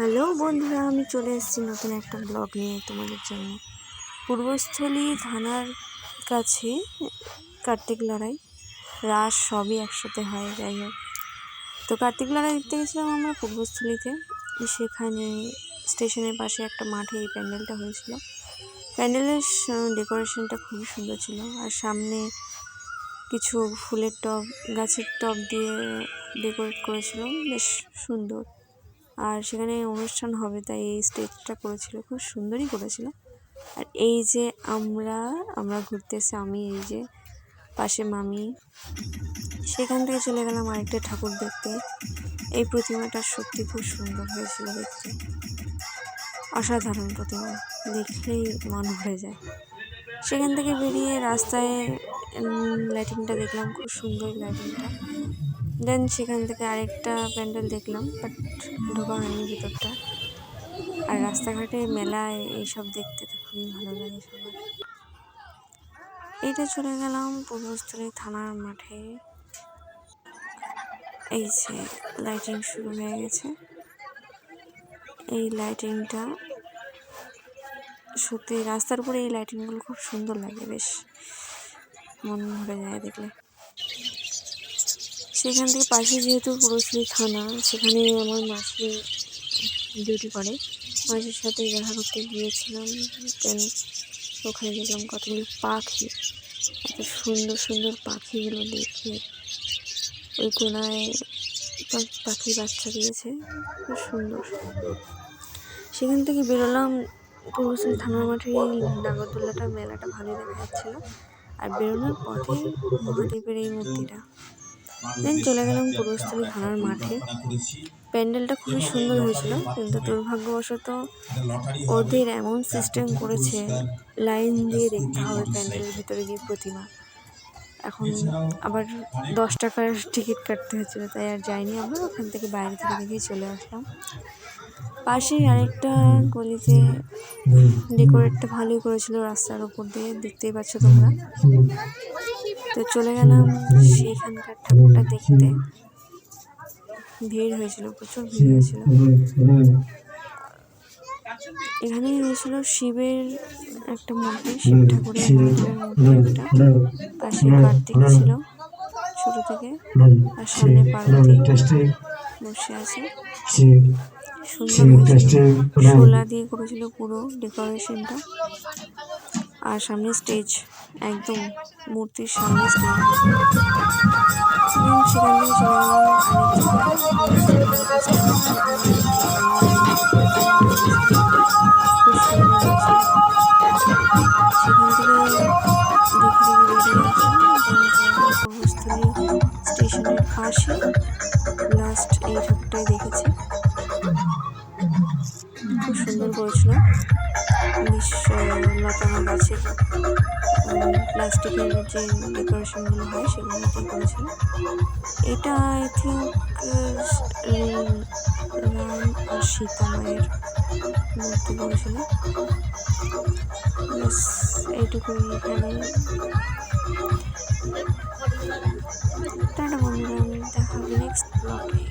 Hello বন্ধুরা, আমি চলে এসেছি নতুন একটা ব্লগ নিয়ে তোমাদের জন্য। পূর্বস্থলী থানার কাছে কার্তিক লড়াই, রাস সবই একসাথে হয়, যাই হোক। তো কার্তিক লড়াই দেখতে গেছিলাম আমরা পূর্বস্থলীতে, সেখানে স্টেশনের পাশে একটা মাঠে এই প্যান্ডেলটা হয়েছিল। প্যান্ডেলের ডেকোরেশনটা খুবই সুন্দর ছিল। আর সামনে কিছু ফুলের টব, গাছের টব দিয়ে ডেকোরেট করেছিল, বেশ সুন্দর। আর সেখানে অনুষ্ঠান হবে, তাই এই স্টেজটা করেছিল, খুব সুন্দরই করেছিল। আর এই যে আমরা আমরা ঘুরতে এসে আমি, এই যে পাশে মামি, সেখান থেকে চলে গেলাম আরেকটা ঠাকুর দেখতে। এই প্রতিমাটা সত্যি খুব সুন্দর হয়েছিল দেখতে। অসাধারণ প্রতিমা, দেখলেই মন ভরে যায়। সেখান থেকে বেরিয়ে রাস্তায় লাইটিংটা দেখলাম, খুব সুন্দর লাইটিংটা দেন সেখান থেকে আরেকটা প্যান্ডেল দেখলাম বাট ঢোকা হয়নি ভিতরটা। আর রাস্তাঘাটে, মেলায় এইসব দেখতে তো খুবই ভালো লাগে সবার। এইটা চলে গেলাম পূর্বস্থলী থানার মাঠে। এই যে লাইটিং শুরু হয়ে গেছে। এই লাইটিংটা সত্যি রাস্তার উপরে এই লাইটিংগুলো খুব সুন্দর লাগে, বেশ মন ভরে যায় দেখলে। সেখান থেকে পাশে যেহেতু পুরুষলি থানা, সেখানে আমার মাসি ডিউটি করে। মাসির সাথে দেখা করতে গিয়েছিলাম ওখানে দেখলাম কতগুলো পাখি, এত সুন্দর সুন্দর পাখিগুলো দেখে ওই কোনায় পাখি বাচ্চা দিয়েছে, খুব সুন্দর। সেখান থেকে বেরোলাম পূর্বস্থলী থানার মাঠে এই নাগরদোল্লাটা, মেলাটা ভালোই দেখা যাচ্ছিল। আর বেরোনোর পথে মহাদেবের এই মূর্তিটা। দেন চলে গেলাম পূর্বস্থলী থানার মাঠে। প্যান্ডেলটা খুবই সুন্দর হয়েছিল কিন্তু দুর্ভাগ্যবশত ওদের এমন সিস্টেম করেছে লাইন দিয়ে দেখতে হবে প্যান্ডেলের ভিতরে গিয়ে প্রতিমা। এখন আবার দশ টাকার টিকিট কাটতে হচ্ছিল, তাই আর যাইনি আমরা। ওখান থেকে বাইরে থেকে দেখেই চলে আসলাম। পাশেই আরেকটা গলিতে ডেকোরেটটা ভালোই করেছিল রাস্তার ওপর দিয়ে, দেখতেই পাচ্ছ তোমরা। তো চলে গেলাম সেইখানকার ঠাকুরটা দেখতে। ভিড় হয়েছিল, প্রচুর ভিড় হয়েছিল। এখানে হয়েছিল শিবের একটা মূর্তি শিব ঠাকুরের পাশে কার্তিক ছিল ছোট থেকে আর সামনে পার্বতী বসে আছে। সুন্দর শোলা দিয়ে করেছিল পুরো ডেকোরেশনটা। আর সামনে স্টেজ একদম মূর্তির সামনে স্টেজ। সেখান থেকে চলে স্টেশনের পাশে লাস্ট এই ঠাকুরটাই দেখেছি। খুব সুন্দর করেছিল। লতানো গাছের প্লাস্টিকের যে ডেকোরেশনগুলো হয়, সেগুলো দিয়ে করেছিল। এটা আই থিঙ্ক রাম আর সীতা মায়ের মূর্তি করেছিল এইটুকুই এখানে। টাটা বন্ধুরা দেখা হবে নেক্সট ব্লগে